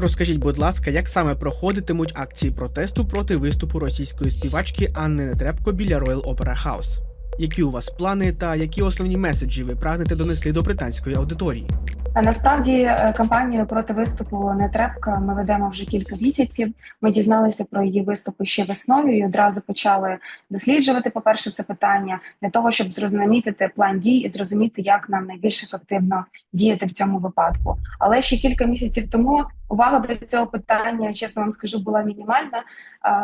Розкажіть, будь ласка, як саме проходитимуть акції протесту проти виступу російської співачки Анни Нетребко біля Royal Opera House? Які у вас плани та які основні меседжі ви прагнете донести до британської аудиторії? Насправді е, кампанію проти виступу Нетребка ми ведемо вже кілька місяців. Ми дізналися про її виступи ще весною і одразу почали досліджувати. По перше, це питання для того, щоб зрозуміти план дій і зрозуміти, як нам найбільш ефективно діяти в цьому випадку. Але ще кілька місяців тому увага до цього питання, чесно вам скажу, була мінімальна.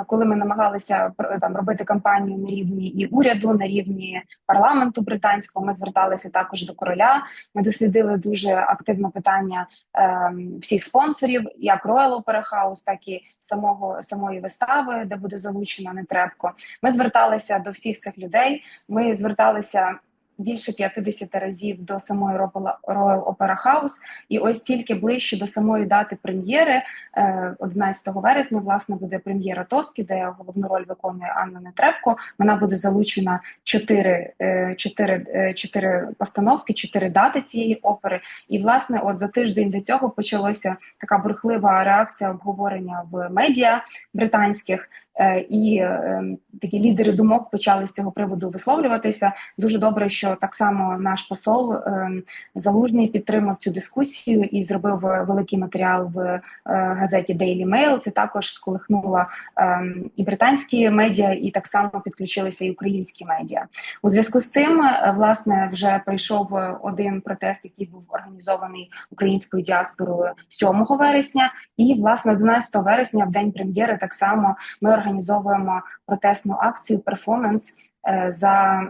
Коли ми намагалися там робити кампанію на рівні і уряду, на рівні парламенту британського, ми зверталися також до короля. Ми дослідили дуже активно питання ем, всіх спонсорів, як Royal Opera House, так і самого самої вистави, де буде залучено Нетребко. Ми зверталися до всіх цих людей. Ми зверталися. Більше 50 разів до самої Royal Opera House, і ось тільки ближче до самої дати прем'єри, е, 11 вересня, власне, буде прем'єра Тоски, де головну роль виконує Анна Нетребко. Вона буде залучена чотири, е, чотири, е, чотири постановки, чотири дати цієї опери. І власне, от за тиждень до цього почалася така бурхлива реакція обговорення в медіа британських. Е, І е, такі лідери думок почали з цього приводу висловлюватися. Дуже добре, що так само наш посол е, залужний підтримав цю дискусію і зробив великий матеріал в е, газеті Daily Mail. Це також сколихнуло е, і британські медіа, і так само підключилися і українські медіа. У зв'язку з цим, е, власне, вже прийшов один протест, який був організований українською діаспорою 7 вересня. І власне 11 вересня, в день прем'єри, так само ми організовуємо протестну акцію перформанс. Е, За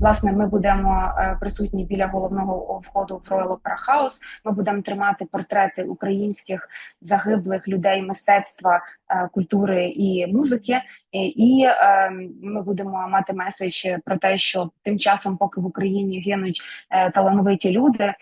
власне, ми будемо е, присутні біля головного входу в Royal Opera House. Ми будемо тримати портрети українських загиблих людей мистецтва, е, культури і музики. І, і е, ми будемо мати меседж про те, що тим часом, поки в Україні гинуть е, талановиті люди, е,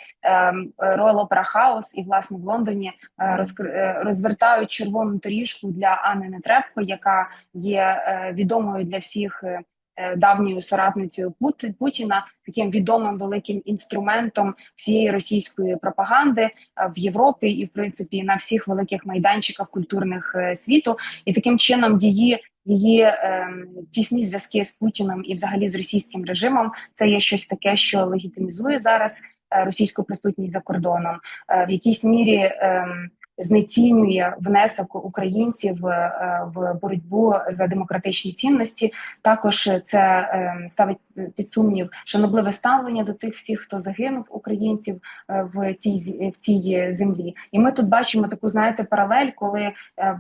Royal Opera House і власне в Лондоні е, розкр... е, розвертають червону доріжку для Анни Нетребко, яка є е, відомою для всіх. е, е, Давньою соратницею Пут- Путіна таким відомим великим інструментом всієї російської пропаганди е, в Європі і в принципі на всіх великих майданчиках культурних е, світу, і таким чином її її ем, тісні зв'язки з Путіним і взагалі з російським режимом це є щось таке, що легітимізує зараз е, російську присутність за кордоном, е, в якійсь мірі ем, знецінює внесок українців е, в боротьбу за демократичні цінності. Також це ем, ставить під сумнів шанобливе ставлення до тих всіх, хто загинув українців е, в цій в цій землі. І ми тут бачимо таку, знаєте, паралель, коли е,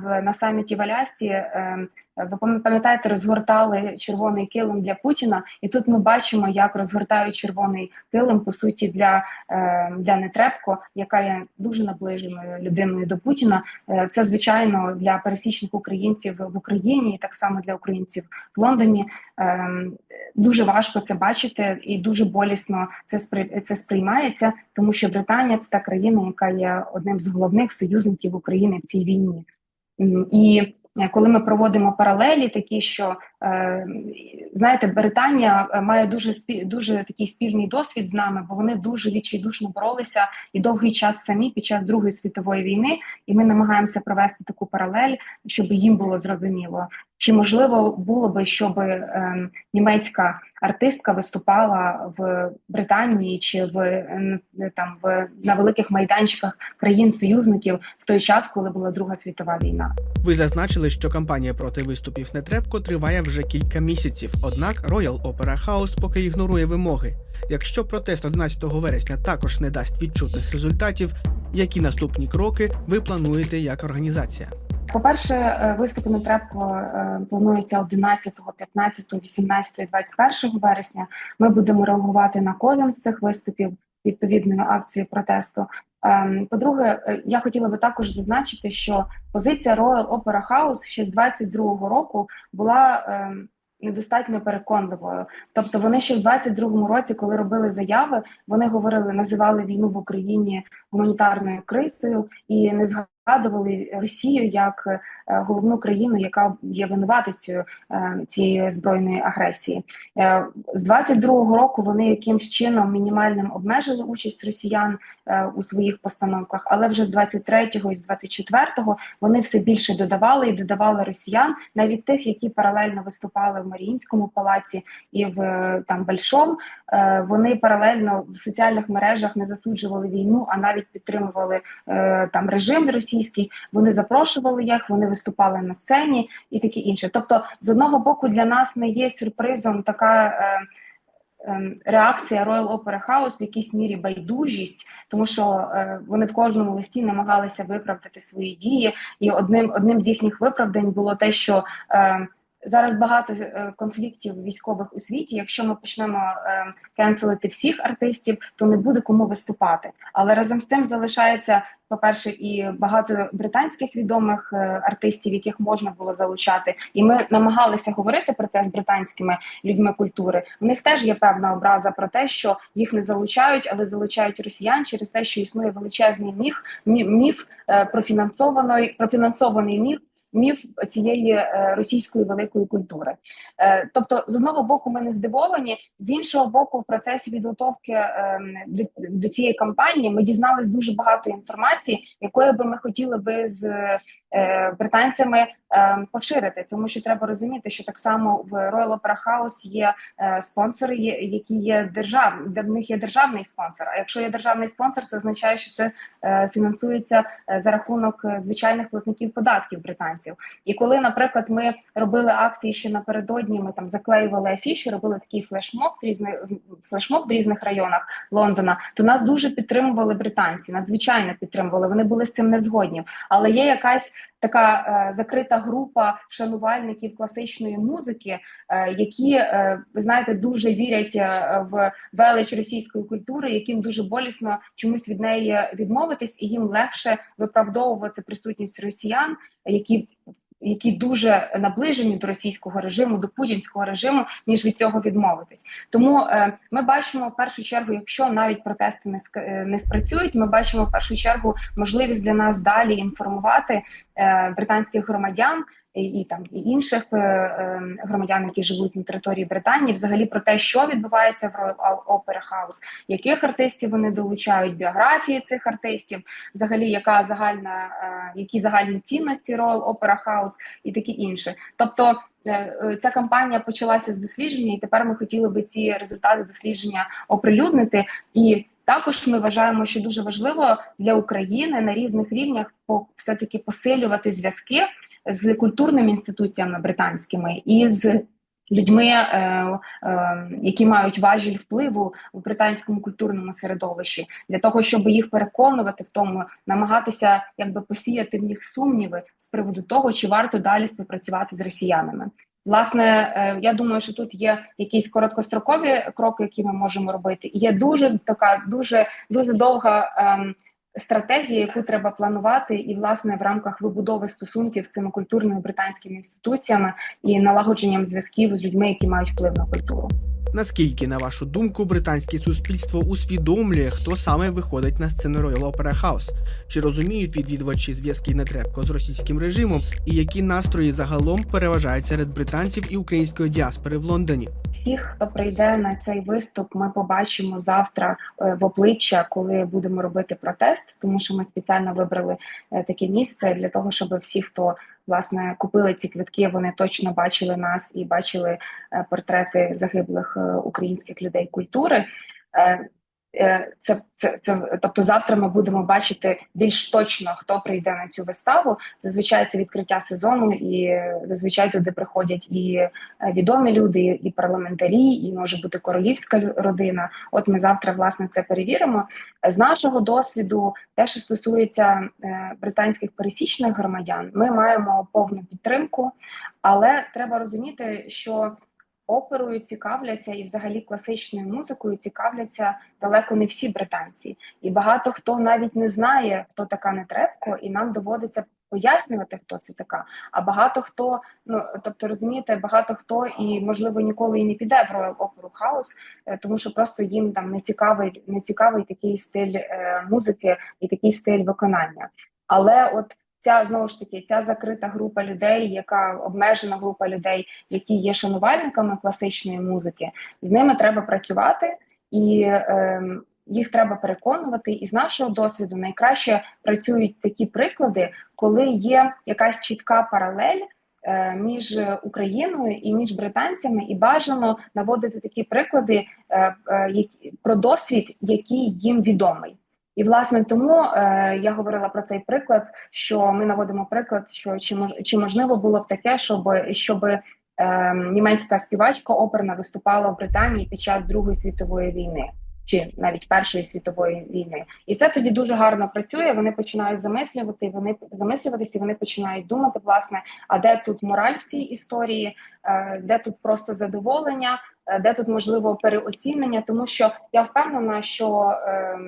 в на саміті в Алясці. ем, ви пам'ятаєте, розгортали червоний килим для Путіна, і тут ми бачимо, як розгортають червоний килим по суті для, е, для Нетребко, яка є дуже наближеною людиною до Путіна. Е, Це звичайно для пересічних українців в Україні, і так само для українців в Лондоні. Ем, Дуже важко це бачити, і дуже болісно це спри... це сприймається, тому що Британія це та країна, яка є одним з головних союзників України в цій війні. І е, коли ми проводимо паралелі, такі що е, знаєте, Британія е, має дуже спі- дуже такий спільний досвід з нами, бо вони дуже відчайдушно боролися і довгий час самі під час Другої світової війни, і ми намагаємося провести таку паралель, щоб їм було зрозуміло. Чи можливо було би, щоб е, німецька артистка виступала в Британії чи в там в на великих майданчиках країн-союзників в той час, коли була Друга світова війна? Ви зазначили, що кампанія проти виступів Нетребко триває вже кілька місяців. Однак Royal Opera House поки ігнорує вимоги. Якщо протест 11 вересня також не дасть відчутних результатів, які наступні кроки ви плануєте як організація? По-перше, е, виступи Нетребко е, плануються 11, 15, 18 і 21 вересня. Ми будемо реагувати на кожен з цих виступів відповідною акцією протесту. Ем, По-друге, е, я хотіла би також зазначити, що позиція Royal Opera House ще з 22-го року була ем, недостатньо переконливою. Тобто вони ще в 22-му році, коли робили заяви, вони говорили, називали війну в Україні гуманітарною кризою і не згадували Росію як е, головну країну, яка є винуватицею е, цієї збройної агресії. Е, З 22-го року вони якимсь чином мінімальним обмежили участь росіян у своїх постановках, але вже з 23-го і з 24-го вони все більше додавали і додавали росіян, навіть тих, які паралельно виступали в Маріїнському палаці і в там Большом. Вони паралельно в соціальних мережах не засуджували війну, а навіть підтримували е, там режим російський. Вони запрошували їх, вони виступали на сцені і таке інше. Тобто, з одного боку, для нас не є сюрпризом така. Е, ем, Реакція Royal Opera House в якійсь мірі байдужість, тому що е, вони в кожному листі намагалися виправдати свої дії, і одним одним з їхніх виправдань було те, що е, зараз багато е, конфліктів військових у світі. Якщо ми почнемо е, кенселити всіх артистів, то не буде кому виступати. Але разом з тим залишається. По-перше, і багато британських відомих е, артистів, яких можна було залучати, і ми намагалися говорити про це з британськими людьми культури. В них теж є певна образа про те, що їх не залучають, але залучають росіян через те, що існує величезний міф, мі- міф профінансований, профінансований міф. Міф цієї е, російської великої культури, Е, тобто, з одного боку, ми не здивовані, з іншого боку, в процесі підготовки е, до, цієї кампанії ми дізнались дуже багато інформації, якої би ми хотіли би з е, британцями е, поширити, тому що треба розуміти, що так само в Royal Opera House є спонсори, які є держав, де них є державний спонсор. А якщо є державний спонсор, це означає, що це фінансується за рахунок звичайних платників податків британців. І коли, наприклад, ми робили акції ще напередодні, ми там заклеювали афіші, робили такий флешмоб в різних флешмоб в різних районах Лондона, то нас дуже підтримували британці, надзвичайно підтримували. Вони були з цим не згодні. Але є якась така е, закрита група шанувальників класичної музики, е, які е, ви знаєте дуже вірять е, в велич російської культури, яким дуже болісно чомусь від неї відмовитись, і їм легше виправдовувати присутність росіян, які які дуже наближені до російського режиму, до путінського режиму, ніж від цього відмовитись. Тому е, ми бачимо в першу чергу, якщо навіть протести не е, не спрацюють, ми бачимо в першу чергу можливість для нас далі інформувати британських громадян. І, і там і інших е, е, громадян, які живуть на території Британії, взагалі про те, що відбувається в Royal House, яких артистів вони долучають, біографії цих артистів, взагалі, яка загальна, е, які загальні цінності Royal Opera House і таке інше. Тобто е, е, ця кампанія почалася з дослідження, і тепер ми хотіли би ці результати дослідження оприлюднити. І також ми вважаємо, що дуже важливо для України на різних рівнях все таки посилювати зв'язки з культурними інституціями британськими і з людьми, е, е, які мають важіль впливу в британському культурному середовищі, для того, щоб їх переконувати в тому, намагатися якби посіяти в них сумніви з приводу того, чи варто далі співпрацювати з росіянами. Власне, е, я думаю, що тут є якісь короткострокові кроки, які ми можемо робити. І є дуже така дуже дуже довга. ем, Стратегія, яку треба планувати, і власне в рамках вибудови стосунків з цими культурними британськими інституціями і налагодженням зв'язків з людьми, які мають вплив на культуру. Наскільки, на вашу думку, британське суспільство усвідомлює, хто саме виходить на сцену Royal Opera House? Чи розуміють відвідувачі зв'язки нетрепко з російським режимом, і які настрої загалом переважають серед британців і української діаспори в Лондоні? Всіх, хто прийде на цей виступ, ми побачимо завтра е, в обличчя, коли будемо робити протест, тому що ми спеціально вибрали е, таке місце для того, щоб всі, хто власне купили ці квитки, вони точно бачили нас і бачили е, портрети загиблих е, українських людей культури. Е, Це, це, це, тобто завтра ми будемо бачити більш точно, хто прийде на цю виставу. Зазвичай це відкриття сезону, і зазвичай туди приходять і е, відомі люди, і парламентарі, і може бути королівська родина. От ми завтра власне це перевіримо. З нашого досвіду, те, що стосується е, британських пересічних громадян, ми маємо повну підтримку, але треба розуміти, що оперою цікавляться і взагалі класичною музикою цікавляться далеко не всі британці. І багато хто навіть не знає, хто така Нетребко, і нам доводиться пояснювати, хто це така. А багато хто, ну тобто розумієте, багато хто і можливо ніколи і не піде в Royal Opera House, е, тому що просто їм там не цікавий, не цікавий такий стиль е, музики і такий стиль виконання. Але от ця знову ж таки ця закрита група людей, яка обмежена група людей, які є шанувальниками класичної музики, з ними треба працювати і. Е, їх треба переконувати, і з нашого досвіду найкраще працюють такі приклади, коли є якась чітка паралель е, між Україною і між британцями, і бажано наводити такі приклади е, е, про досвід, який їм відомий. І власне тому е, я говорила про цей приклад, що ми наводимо приклад, що чи мож, чи можливо було б таке, щоб щоб е, німецька співачка оперна виступала в Британії під час Другої світової війни. Чи навіть Першої світової війни, і це тоді дуже гарно працює. Вони починають замислювати, вони замислюватися, вони починають думати, власне, а де тут мораль в цій історії, е, де тут просто задоволення, де тут можливо переоцінення, тому що я впевнена, що е,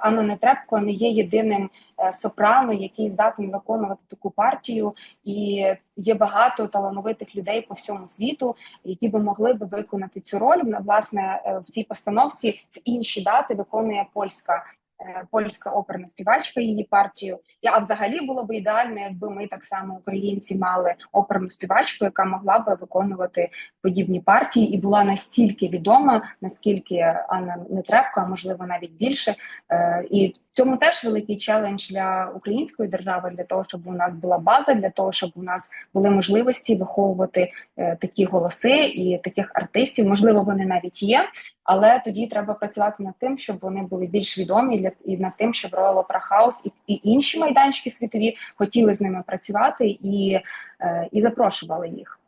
Анна Нетребко не є єдиним е, сопрано, який здатен виконувати таку партію, і є багато талановитих людей по всьому світу, які би могли би виконати цю роль. Власне, е, в цій постановці в інші дати виконує польська. Е, Польська оперна співачка її партію. А взагалі було б ідеально, якби ми так само українці мали оперну співачку, яка могла би виконувати подібні партії, і була настільки відома, наскільки Анна Нетребко, а можливо навіть більше. Е, І цьому теж великий челендж для української держави, для того, щоб у нас була база, для того, щоб у нас були можливості виховувати е, такі голоси і таких артистів. Можливо, вони навіть є, але тоді треба працювати над тим, щоб вони були більш відомі для і над тим, щоб Royal Opera House і, і інші майданчики світові хотіли з ними працювати і, е, і запрошували їх.